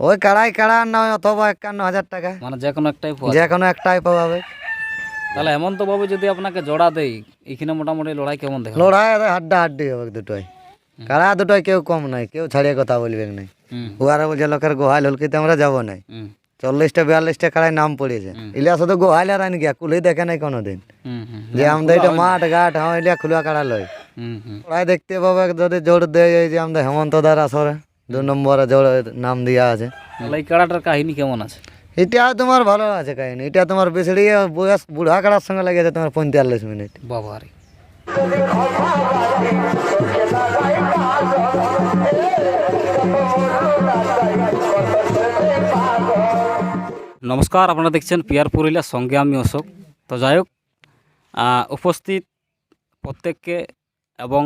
ওই কাড়াই কাড়া নয় অথবা একান্ন হাজার টাকা। মানে যে কোনো একটাই পাওয়া যে। কোনো একটাই পাবে তাহলে হেমন্ত বাবু যদি আপনাকে জোড়া দেয় এখানে মোটামুটি লড়াই কেমন দেখা লড়াই হাড্ডা হাড্ডি হবে দুটোই। কাড়া দুটোই কেউ কম নাই কেউ ছাড়িয়ে কথা বলবে নাই। উহারা বলছে লোকের গোহাল হলকিতে আমরা যাব নাই। চল্লিশটা বিয়াল্লিশটা কাড়াই নাম পড়েছে ইলিয়া শুধু গোহাল আর আনি গিয়া কুলি দেখে নাই কোনোদিন। যে আমাদের এটা মাঠ ঘাট হ্যাঁ ইলিয়া খুলুয়া কাড়া লয়। ওরাই দেখতে পাবে যদি জোর দেয় এই যে আমাদের হেমন্ত দার আসরে। দু নম্বরে জোর নাম দিয়া আছে। তাহলে এই কাড়াটার কাহিনী কেমন আছে? এটা তোমার ভালো আছে কাহিনী। এটা তোমার বেসড়ি বয়স বুড়া কাড়ার সঙ্গে লেগেছে তোমার পঁয়তাল্লিশ মিনিট। বাবা রে। নমস্কার আপনারা দেখছেন পিয়ার পুরুলিয়ার সঙ্গে আমি অশোক। তো যাই হোক উপস্থিত প্রত্যেককে এবং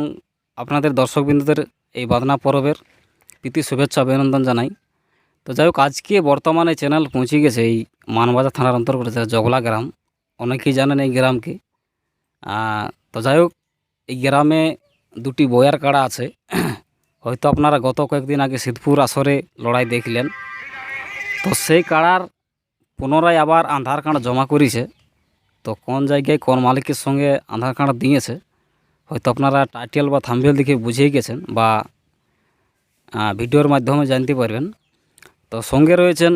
আপনাদের দর্শকবিন্দুদের এই বাদনা পরবের প্রীতি শুভেচ্ছা অভিনন্দন জানাই। তো যাই হোক আজকে বর্তমানে চ্যানেল পৌঁছে গেছে এই মানবাজার থানার অন্তর্গত জগলা গ্রাম। অনেকেই জানেন এই গ্রামকে। তো যাই হোক এই গ্রামে দুটি বয়ার কাড়া আছে। হয়তো আপনারা গত কয়েকদিন আগে সিদ্ধপুর আসরে লড়াই দেখলেন। তো সেই কাড়ার পুনরায় আবার আধার কার্ড জমা করেছে। তো কোন জায়গায় কোন মালিকের সঙ্গে আধার কার্ড দিয়েছে, হয়তো আপনারা টাইটেল বা থাম্বেল দেখে বুঝেই গেছেন বা ভিডিওর মাধ্যমে জানতে পারবেন। তো সঙ্গে রয়েছেন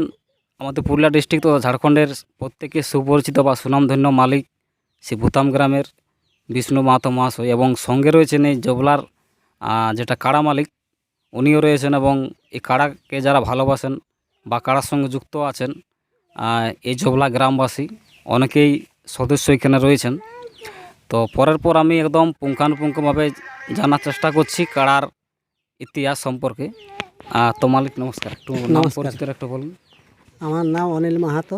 আমাদের পুরুলিয়া ডিস্ট্রিক্ট তো ঝাড়খণ্ডের প্রত্যেকে সুপরিচিত বা সুনামধন্য মালিক সে ভূতাম গ্রামের বিষ্ণু মাহাতো মহাশয় এবং সঙ্গে রয়েছেন এই জবলার যেটা কাড়া মালিক, উনিও রয়েছেন এবং এই কাড়াকে যারা ভালোবাসেন বা কাড়ার সঙ্গে যুক্ত আছেন এই জবলা গ্রামবাসী অনেকেই সদস্য এখানে রয়েছেন। তো পরের পর আমি একদম পুঙ্খানুপুঙ্খভাবে জানার চেষ্টা করছি কাড়ার ইতিহাস সম্পর্কে। তোমালিক নমস্কার। একটু নাম নমস্কার। পরিচিত একটু বলুন। আমার নাম অনিল মাহাতো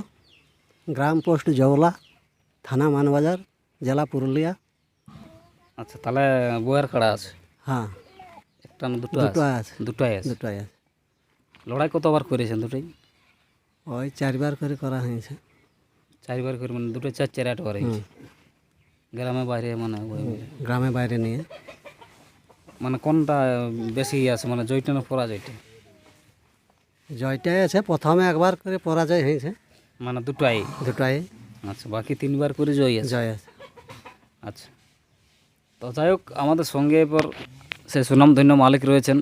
গ্রাম পোস্ট জওলা থানা মানবাজার জেলা পুরুলিয়া। আচ্ছা তাহলে বইয়ের কাড়া আছে? হ্যাঁ। একটা না দুটো দুটো আছে? দুটোই আছে? দুটোই আছে। লড়াই কতবার করেছেন দুটোই? ওই চারবার করে করা হয়েছে। চারবার করে মানে দুটো চার চার আট বার হয়েছে। গ্রামে বাইরে মানে গ্রামে বাইরে নিয়ে। মানে কোনটা বেশি আছে মানে জয়টা না পরাজয়টা জয়টাই আছে প্রথমে একবার করে পরাজয় হয়েছে। মানে দুটাই? দুটাই। আচ্ছা বাকি তিনবার করে জয় আছে? জয় আছে। আচ্ছা। তো যাই হোক আমাদের সঙ্গে এরপর সে সুনামধন্য মালিক রয়েছেন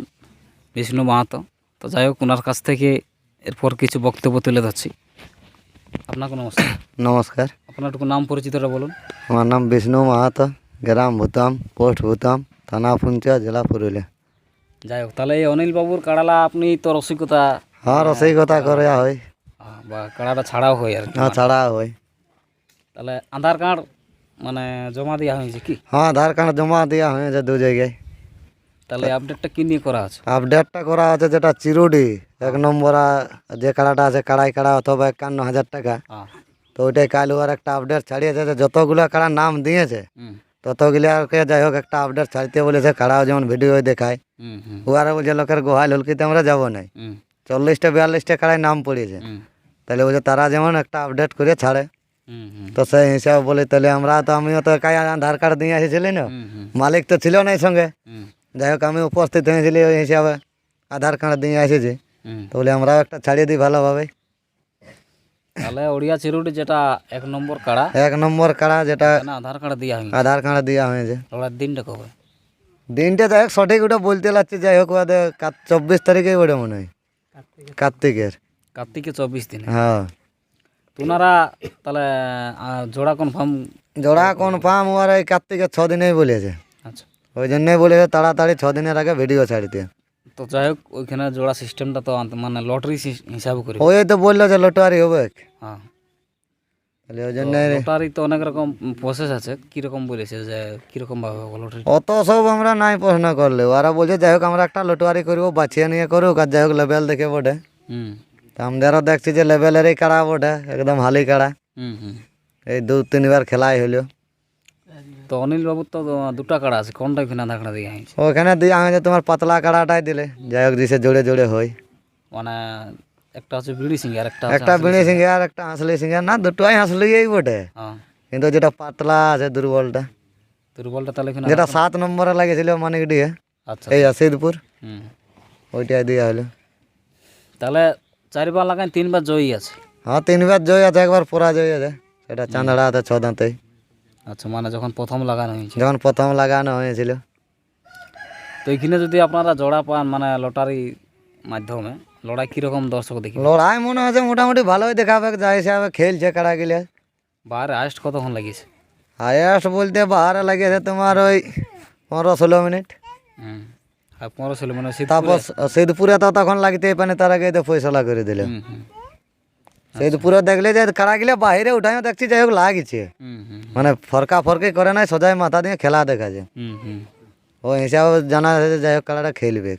বিষ্ণু মাহাতো। তো যাই হোক ওনার কাছ থেকে এরপর কিছু বক্তব্য তুলে ধরছি। আপনাকে নমস্কার নমস্কার। আপনার একটু নাম পরিচিতটা বলুন। আমার নাম বিষ্ণু মাহাতো গ্রাম ভূতাম পোস্ট ভূতাম। থানা পুঞ্চা জেলা পুরুলিয়া। যাই হোক তাহলে এই অনিল বাবুর কাড়ালা আপনি তো রসিকতা হ্যাঁ রসিকতা করে হয়। বা কাড়াটা ছাড়াও হয় আর হ্যাঁ ছাড়া হয়। তাহলে আধার কার্ড মানে জমা দেওয়া হয়েছে কি? হ্যাঁ আধার কার্ড জমা দেওয়া হয়েছে দু জায়গায়। তাহলে আপডেটটা কি নিয়ে করা আছে? আপডেটটা করা আছে যেটা চিরুডি এক নম্বর যে কাড়াটা আছে কাড়াই কাড়া অথবা একান্ন হাজার টাকা। তো ওইটাই কাল ওর একটা আপডেট ছাড়িয়েছে যে যতগুলো কাড়া নাম দিয়েছে ততগুলাকে যাই হোক একটা আপডেট ছাড়তে বলেছে কাড়াও যেমন ভিডিও দেখায়। হুম বলছে লোকের গোহাল হলকিতে আমরা যাব নাই। চল্লিশটা বিয়াল্লিশটা কাড়াই নাম পড়েছে তাহলে বলছে তারা যেমন একটা আপডেট করে ছাড়ে। তো সেই হিসাবে বলি তাহলে আমরা তো আমিও তো কাই আধার কার্ড দিয়ে এসেছিলি না? মালিক তো ছিল না এই সঙ্গে। যাই হোক আমি উপস্থিত হয়েছিলি ওই হিসাবে। আধার কার্ড দিয়ে এসেছি। তো বলে আমরাও একটা ছাড়িয়ে দিই ভালোভাবে। তাহলে ওড়িয়া চিরুটি যেটা এক নম্বর কাড়া এক নম্বর কাড়া যেটা আধার কার্ড দেওয়া হয়নি আধার কার্ড দেওয়া হয়েছে। ওটার দিনটা কবে? দিনটা যাই হোক সঠিক ওটা বলতে লাগছে যাই হোক ওদের চব্বিশ তারিখে ওটা মনে হয়। কার্তিকের। কার্তিকে চব্বিশ দিনে? হ্যাঁ। তো ওনারা তাহলে জোড়া কনফার্ম জোড়া কনফার্ম ওর এই কার্তিকের ছ দিনেই বলেছে। আচ্ছা। ওই জন্যই বলেছে তাড়াতাড়ি ছ দিনের আগে ভিডিও ছাড়িতে। তো যাই হোক ওইখানে জোড়া সিস্টেমটা তো আনতে- মানে লটারি হিসাবে করি ওই তো বলল যে লটোয়ারি হবে হ্যাঁ তাহলে ওই জন্য লটারি তো অনেক রকম প্রসেস আছে কীরকম বলেছে যে কীরকম ভাবে হবে লটারি অত সব আমরা নাই প্রশ্ন করলে ওরা বলছে যাই হোক আমরা একটা লটোয়ারি করব বাছিয়ে নিয়ে করুক আর যাই হোক লেভেল দেখে বটে হুম তা আমাদেরও দেখছি যে লেভেলেরই কাড়া বটে একদম হালি কাড়া হুম হুম এই দু তিনবার খেলাই হইল তো অনিল বাবুর তো দুটা কাড়া আছে কোনটা ওখানে আধার কার্ড দিয়ে হয়েছে ওখানে দিয়ে হয়েছে তোমার পাতলা কাড়াটাই দিলে যাই হোক দিছে জোরে জোরে হয় মানে একটা হচ্ছে বিড়ি সিং আর একটা একটা বিড়ি সিঙ্গে আর একটা হাঁসলি সিঙ্গে না দুটোই হাঁসলিই বটে। হ্যাঁ। কিন্তু যেটা পাতলা আছে দুর্বলটা। দুর্বলটা তাহলে এখানে যেটা সাত নম্বরে লাগেছিল মানিক ডিহে আচ্ছা। এই আসিদপুর হুম। ওইটাই দেওয়া হলো। তাহলে চারবার লাগান তিনবার জয়ী আছে? হ্যাঁ তিনবার জয় আছে একবার পরাজয় আছে সেটা চাঁদড়া আছে ছ দাঁতেই। আচ্ছা মানে যখন প্রথম লাগানো হয়েছে যখন প্রথম লাগানো হয়েছিল। তো এখানে যদি আপনারা জোড়া পান মানে লটারি মাধ্যমে লড়াই কীরকম দর্শক দেখি? লড়াই মনে হচ্ছে মোটামুটি ভালোই দেখাবে যা হিসাবে খেলছে কারা গেলে। বাইরে হাইস্ট কতক্ষণ লাগিয়েছে? হায়েস্ট বলতে বাহারে লাগিয়েছে তোমার ওই পনেরো ষোলো মিনিট। হুম আর পনেরো ষোলো মানে শীত তারপর সিদ্ধপুরে? তো তখন লাগতে পারে তার আগে ফয়সলা করে দিলে। হুম হুম সিদ্ধপুরে দেখলে যে কারা গেলে বাইরে উঠাইও দেখছি যাই হোক লাগিছে। মানে ফরকা ফরকি করে নাই সোজাই মাথা দিয়ে খেলা দেখা যায়। ও হিসাবে জানা আছে যাই হোক কারাটা খেলবে।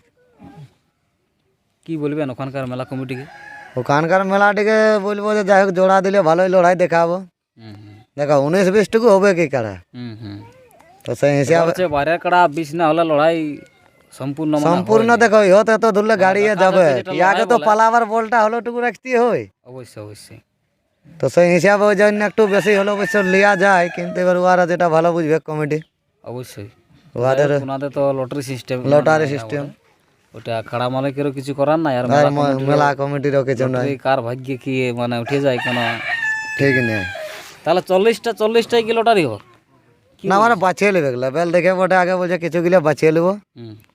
কি বলবেন ওখানকার মেলা কমিটিকে? ওখানকার মেলাটিকে বলব যে যাই হোক জোড়া দিলে ভালোই লড়াই দেখাবো। দেখো উনিশ বিশটুকু হবে কি কারা তো সেই হিসাবে বাইরের কাড়া বিষ না হলে লড়াই সম্পূর্ণ মানে সম্পূর্ণ দেখো ইহতে তো ধরলে গাড়িয়ে যাবে। আগে তো পালাবার বলটা হলো টুকু রাখতে হয়। অবশ্যই অবশ্যই। তো সেই হিসাবে ওই জন্য একটু বেশি হলো অবশ্য লিয়া যায় কিন্তু এবার ওরা যেটা ভালো বুঝবে কমিটি অবশ্যই। ওদের ওনাদের তো লটারি সিস্টেম লটারি সিস্টেম ওটা কাড়া মালিকেরও কিছু করার নাই আর মেলা কমিটিরও কিছু নাই। কার ভাগ্যে কি মানে উঠে যায় কোনো। ঠিক নেই। তাহলে চল্লিশটা চল্লিশটাই কি লটারি হোক না মানে বাঁচিয়ে নেবে লেভেল দেখে বটে আগে বলছে কিছু গিলে বাঁচিয়ে নেব।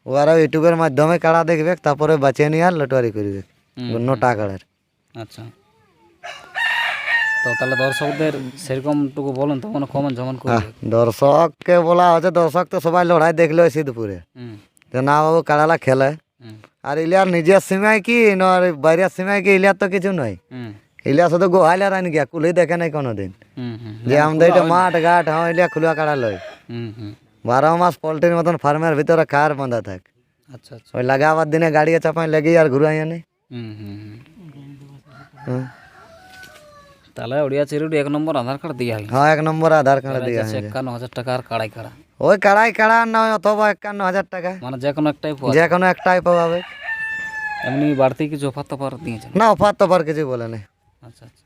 ওরা ইউটিউবের মাধ্যমে কাড়া দেখবে তারপরে বাঁচিয়ে নিয়ে আর লটারি করবে। নোটা কাড়ার আচ্ছা। তো তাহলে দর্শকদের সেরকমটুকু বলুন তখন কমেন্ট জমন করবে? দর্শককে বলা হচ্ছে দর্শক তো সবাই লড়াই দেখল সিদ্ধপুরে। যে না বাবু কাড়ালা খেলে। আর ইলিয়ার নিজের সীমায় কি না আর বাইরের সীমায় কি ইলিয়ার তো কিছু নয়। হুম। ইলিয়া শুধু গোহাইলার আনি গিয়া কুলি দেখে নাই কোনোদিন। যে আমাদের এটা মাঠ ঘাট হ্যাঁ ইলিয়া খুলুয়া কাড়া লয়। বারো মাস পোল্ট্রির মতন ফার্মের ভিতরে খার বাঁধা থাক। আচ্ছা আচ্ছা। ওই লাগাবার দিনে গাড়ি চাপাই লেগে আর ঘুরাই আনে। হুম হুম হুম। হুম। তাহলে ওড়িয়া চিরুটি এক নম্বর আধার কার্ড দিয়ে হয় হ্যাঁ এক নম্বর আধার কার্ড দিয়ে আছে একান্ন হাজার টাকার কাড়াই কাড়া। ওই কাড়াই কাড়া নয় অথবা একান্ন হাজার টাকা। মানে যে কোনো একটাই পাওয়া যে কোনো একটাই পাবে এমনি বাড়তি কিছু অফার টফার দিয়েছেন? না অফার তফার কিছু বলে নেই। আচ্ছা আচ্ছা।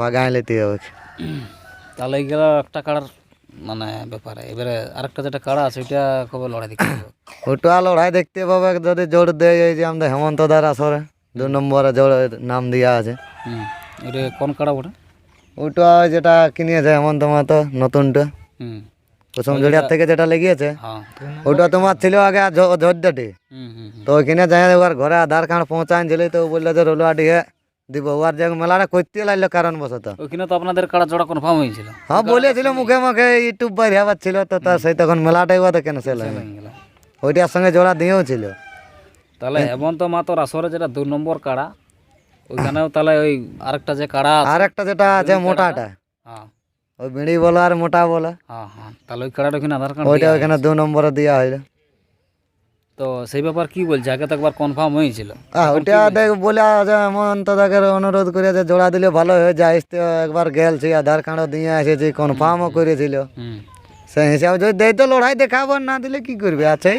বাগায় লেতে হবে তাহলে এইগুলো একটা কাড়ার মানে ব্যাপারে। এবারে আরেকটা যেটা কাড়া আছে ওইটা কবে লড়াই দেখতে হবে? ওটা লড়াই দেখতে পাবে যদি জোর দেয় এই যে আমাদের হেমন্ত দার আসরে দু নম্বরে জোর নাম দেওয়া আছে। ওটা কোন কাড়া ওটা ওটা যেটা কিনেছে হেমন্ত মাতো নতুনটা। হুম। কুসুম জড়িয়ার থেকে যেটা লেগিয়েছে হ্যাঁ। ওটা তোমার ছিল আগে হুম তো ওইখানে যাই ওর ঘরে আধার কার্ড পৌঁছাইছিল তো বলল যে রোলুয়াটি হে দিব ওর যে মেলাটা করতে লাগল কারণ বসত ওইখানে তো আপনাদের কাড়া জোড়া কনফার্ম হয়েছিল। হ্যাঁ বলেছিল মুখে মুখে ইউটিউব বাইরে হবার ছিল তো তার সেই তখন মেলাটাই ওদের ক্যান্সেল হয়ে গেল। ওইটার সঙ্গে জোড়া দিয়েও ছিল। তাহলে হেমন্ত মাতর আসরে যেটা দু নম্বর কাড়া ওইখানেও তাহলে ওই আরেকটা যে কাড়া আছে আর একটা যেটা আছে মোটাটা। হ্যাঁ। ওই বিড়ি বলো আর মোটা বলো। হ্যাঁ হ্যাঁ। তাহলে ওই কাড়াটা ওখানে আধার কার্ড ওইটা ওইখানে দু নম্বরে দেওয়া হইল। তো সেই ব্যাপার কি বলছে? আগে তো একবার কনফার্ম হয়েছিল। ওইটা দেখ বলে এমন তো তাকে অনুরোধ করে যে জোড়া দিলে ভালো হয়ে যায় তো একবার গেলছি আধার কার্ডও দিয়ে এসেছি কনফার্মও করেছিল। সেই হিসাবে যদি দেয় তো লড়াই দেখাবো না দিলে কি করবে? আছেই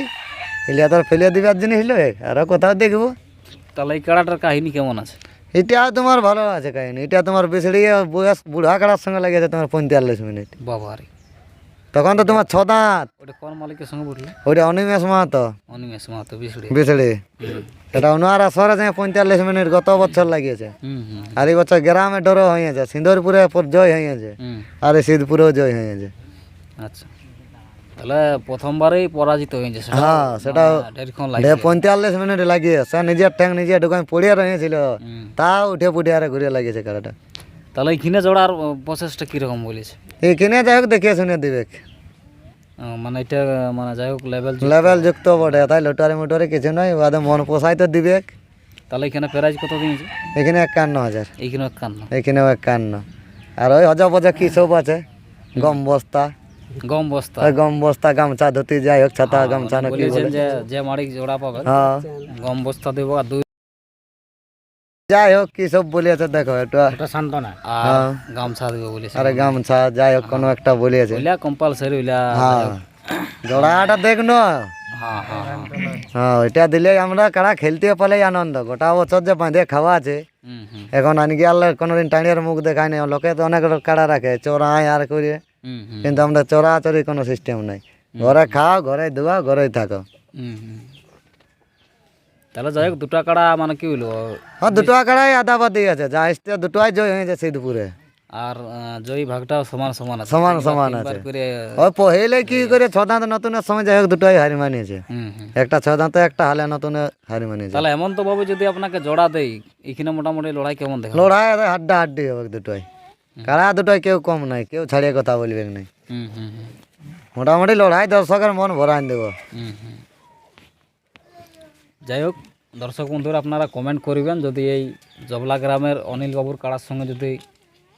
ইলিয়া তোর ফেলে দিবার জিনিস লয় আরও কোথাও দেখব। তাহলে এই কাড়াটার কাহিনী কেমন আছে? এটা তোমার ভালো আছে কাহিনী এটা তোমার বেসড়ি বয়স বুড়া কাড়ার সঙ্গে লেগেছে তোমার পঁয়তাল্লিশ মিনিট। বাবা রে তখন তো তোমার ছ দাঁত। ওটা কোন মালিকের সঙ্গে বললে? ওইটা অনিমেষ মাহাতো। অনিমেষ মাহাতো বিশুড়ি বেসড়ি এটা ওনার আসরে যায় পঁয়তাল্লিশ মিনিট গত বছর লাগিয়েছে। আর এই বছর গ্রামে ডরও হয়েছে সিন্দুরপুরে জয় হয়েছে আর সিদ্ধপুরেও জয় হয়েছে আচ্ছা। তাহলে প্রথমবারেই পরাজিত হয়েছে সেটা হ্যাঁ সেটা ডে লাগে পঁয়তাল্লিশ মিনিট লাগিয়ে সে নিজের ট্যাঙ্ক নিজে ঢুকান পড়িয়ে রয়েছিল। তা উঠে পুটে আর ঘুরে লাগিয়েছে কারাটা তাহলে এইখানে জোড়ার প্রসেসটা কীরকম বলেছে? এইখানে যাই হোক দেখিয়ে শুনে দিবে মানে এটা মানে যাই হোক লেভেল লেভেল যুক্ত বটে তাই লোটারি মোটারি কিছু নয় ওদের মন পোষাই তো দিবে তাহলে এখানে প্রাইজ কত দিয়েছে? এখানে একান্ন হাজার। এইখানে একান্ন। এখানেও একান্ন। আর ওই হজা পজা কি সব আছে? গম বস্তা। গম বস্তা। গম বস্তা গামছা ধুতি যাই হোক ছাতা গামছা না কি যে যে মাড়ি জোড়া পাবে হ্যাঁ। গম বস্তা দেবো আর দুই যাই হোক কি সব বলিয়েছে দেখো একটু ওটা সান্ত্বনা। আর হ্যাঁ। গামছা দেবো বলেছে। আরে গামছা যাই হোক কোনো একটা বলিয়েছে। ওইলা কম্পালসারি ওইলা হ্যাঁ। জোড়াটা দেখ ন। হ্যাঁ হ্যাঁ ওইটা দিলে আমরা কারা খেলতে পারলে আনন্দ। গোটা বছর যে বাঁধে খাওয়া আছে হুম হুম। এখন আনি গিয়ে কোনোদিন টাইনের মুখ দেখায় নাই। লোকে তো অনেক কাড়া রাখে চোরাই আর করে কিন্তু আমরা চোরাচুরি কোনো সিস্টেম নাই। ঘরে খাও ঘরে ধোয়া ঘরেই থাকো। হুম হুম। তাহলে যাই হোক দুটা কাড়া মানে কি হইল? হ্যাঁ দুটো আঁকড়াই আদাবাদি আছে যা আসতে দুটোই জয় হয়ে হয়েছে সিদ্ধপুরে। আর জয়ী ভাগটাও সমান সমান আছে। সমান সমান আছে। ওই পহিলে কি করে ছ দাঁত নতুনের সময় যাই হোক দুটোই হারি মানিয়েছে। একটা ছ দাঁতে একটা হালে নতুনে হারি মানিয়েছে। তাহলে এমন তো ভাবে যদি আপনাকে জোড়া দেই এখানে মোটামুটি লড়াই কেমন দেখা লড়াই হাড্ডা হাড্ডি হবে দুটোই। কারা দুটোই কেউ কম নাই কেউ ছাড়িয়ে কথা বলবে নাই। মোটামুটি লড়াই দর্শকের মন ভরাই দেবো। যাই হোক দর্শক বন্ধুরা, আপনারা কমেন্ট করবেন। যদি এই জবলা গ্রামের অনিল বাবুর কাড়ার সঙ্গে যদি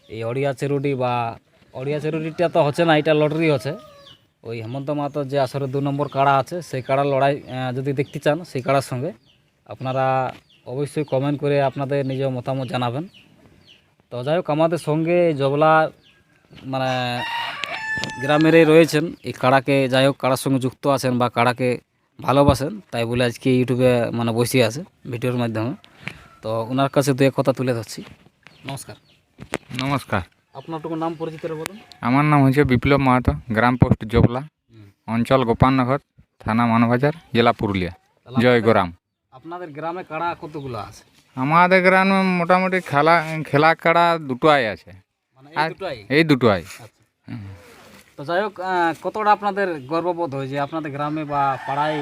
এই অড়িয়া চেরুটি বা অড়িয়া চেরুটিটা তো হচ্ছে না, এটা লটারি হচ্ছে। ওই হেমন্ত মাহাতো যে আসরে দু নম্বর কাড়া আছে, সেই কাড়ার লড়াই যদি দেখতে চান সেই কাড়ার সঙ্গে, আপনারা অবশ্যই কমেন্ট করে আপনাদের নিজের মতামত জানাবেন। তো যাই হোক, আমাদের সঙ্গে জবলা মানে গ্রামেরই রয়েছেন। এই কাড়াকে, যাই হোক, কাড়ার সঙ্গে যুক্ত আছেন বা কাড়াকে ভালোবাসেন তাই বলে আজকে ইউটিউবে মানে বসে আছে ভিডিওর মাধ্যমে। তো ওনার কাছে দু এক কথা তুলে ধরছি। নমস্কার। নমস্কার। আপনারটুকু নাম পরিচিত বলুন। আমার নাম হচ্ছে বিপ্লব মাহাতো গ্রাম পোস্ট জবলা অঞ্চল গোপালনগর থানা মানবাজার জেলা পুরুলিয়া। জয় গোরাম। আপনাদের গ্রামে কাড়া কতগুলো আছে? আমাদের গ্রামে মোটামুটি খেলা খেলা কাড়া দুটোই আছে। মানে এই দুটাই? এই দুটোই। আচ্ছা। তো যাই হোক কতটা আপনাদের গর্ববোধ হয় যে আপনাদের গ্রামে বা পাড়ায়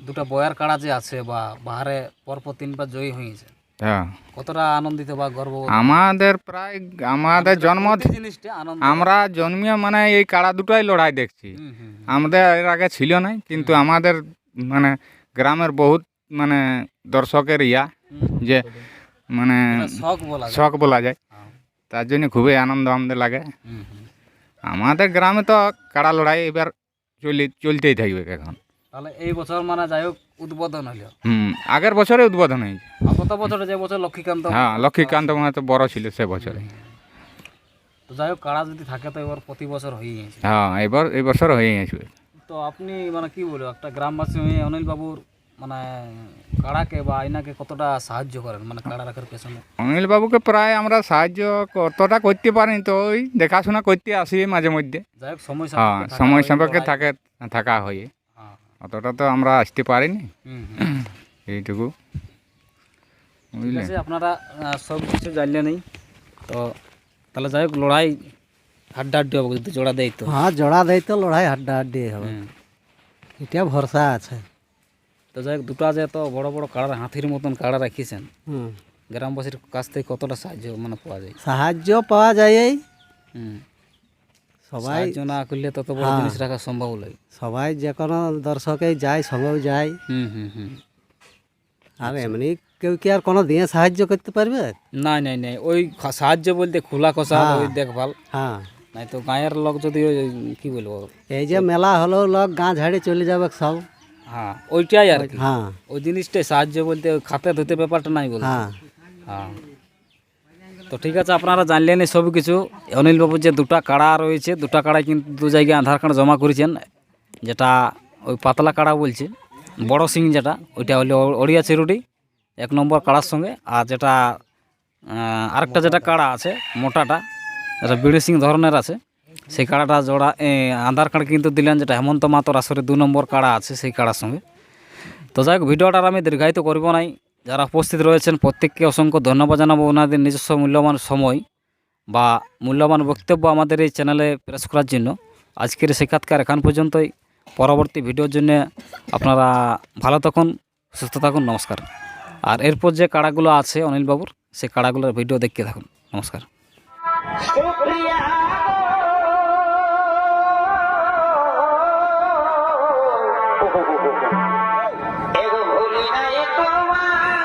দুটো বয়ার কাড়া যে আছে বা বাহারে পরপর তিনবার জয়ী হয়েছে? হ্যাঁ। কতটা আনন্দিত বা গর্ববোধ? আমাদের প্রায় আমাদের জন্ম জিনিসটা আমরা জন্মিয়ে মানে এই কাড়া দুটোই লড়াই দেখছি। আমাদের এর আগে ছিল না কিন্তু আমাদের মানে গ্রামের বহুত মানে দর্শকের ইয়া যে মানে শখ বলা যায়। শখ বলা যায়। হ্যাঁ। তার জন্য খুবই আনন্দ আমাদের লাগে। আমাদের গ্রামে তো কাড়া লড়াই এবার চলি চলতেই থাকবে এখন। তাহলে এই বছর মানে যাই হোক উদ্বোধন হলো হুম আগের বছরে উদ্বোধন হয়েছে। গত বছরে যে বছর লক্ষ্মীকান্ত হ্যাঁ লক্ষ্মীকান্ত মানে তো বড় ছিল সে বছরে। তো যাই হোক কাড়া যদি থাকে তো এবার প্রতি বছর হয়ে গেছে হ্যাঁ এবার এই বছর হয়ে গেছে তো আপনি মানে কি বলব একটা গ্রামবাসী হয়ে অনিল বাবুর মানে কাড়াকে বা আইনাকে কতটা সাহায্য করেন? মানে কাড়া রাখার পেছনে? অনিল বাবুকে প্রায় আমরা সাহায্য কতটা করতে পারি তো ওই দেখাশোনা করতে আসি মাঝে মধ্যে। যাই হোক সময় হ্যাঁ সময় লড়াই- থাকে থাকা হয়। হ্যাঁ, অতটা তো আমরা আসতে পারিনি। এইটুকু। আপনারা সব কিছু জানলে নেই। তো তাহলে যাই হোক লড়াই হাড্ডা হাড্ডি হবে যদি জোড়া দেয় তো। হ্যাঁ জোড়া দেয় তো লড়াই হাড্ডা হাড্ডি হবে এটা ভরসা আছে। তো যাই হোক দুটা যে তো বড় বড় কাড়া হাতির মতন কাড়া রাখিয়েছেন হুম। গ্রামবাসীর কাছ থেকে কতটা সাহায্য মানে পাওয়া যায়? সাহায্য পাওয়া যায় এই। হুম। সবাই সাহায্য না করলে তত বড় হ্যাঁ। জিনিস রাখা সম্ভব নয় সবাই যে কোনো দর্শকেই যায় সঙ্গেও যায়। হুম হুম হুম। আর এমনি কেউ কি আর কোনো দিয়ে সাহায্য করতে পারবে? নাই নাই নাই। ওই সাহায্য বলতে খোলা কষা হ্যাঁ। ওই দেখভাল। হ্যাঁ। নাই তো গায়ের লোক যদি কি বলব? এই যে মেলা হলো লোক গাঁ ঝাড়ি চলে যাবে সব। হ্যাঁ ওইটাই আর কি। হ্যাঁ। ওই জিনিসটাই সাহায্য বলতে ওই খাতে ধুতে ব্যাপারটা নাই বলতে হ্যাঁ। হ্যাঁ। তো ঠিক আছে আপনারা জানলেন এই সব কিছু। অনিল বাবুর যে দুটা কাড়া রয়েছে দুটা কাড়ায় কিন্তু দু জায়গায় আধার কার্ড জমা করেছেন যেটা ওই পাতলা কাড়া বলছে বড় সিং যেটা ওইটা হলো অড়িয়া চেরুটি এক নম্বর কাড়ার সঙ্গে। আর যেটা আরেকটা যেটা কাড়া আছে মোটাটা যেটা বিড়ি সিং ধরনের আছে সেই কাড়াটা জোড়া আধার কার্ড কিন্তু দিলেন যেটা হেমন্ত মাতর আসরে দু নম্বর কাড়া আছে সেই কাড়ার সঙ্গে। তো যাই হোক, ভিডিওটার আমি দীর্ঘায়িত করব নাই। যারা উপস্থিত রয়েছেন, প্রত্যেককে অসংখ্য ধন্যবাদ জানাব ওনাদের নিজস্ব মূল্যবান সময় বা মূল্যবান বক্তব্য আমাদের এই চ্যানেলে প্রেস করার জন্য। আজকের সাক্ষাৎকার এখান পর্যন্তই। পরবর্তী ভিডিওর জন্য আপনারা ভালো থাকুন, সুস্থ থাকুন, নমস্কার। আর এরপর যে কাড়াগুলো আছে অনিলবাবুর, সেই কাড়াগুলোর ভিডিও দেখতে থাকুন। নমস্কার। এগো ভুলি নাই তোমার।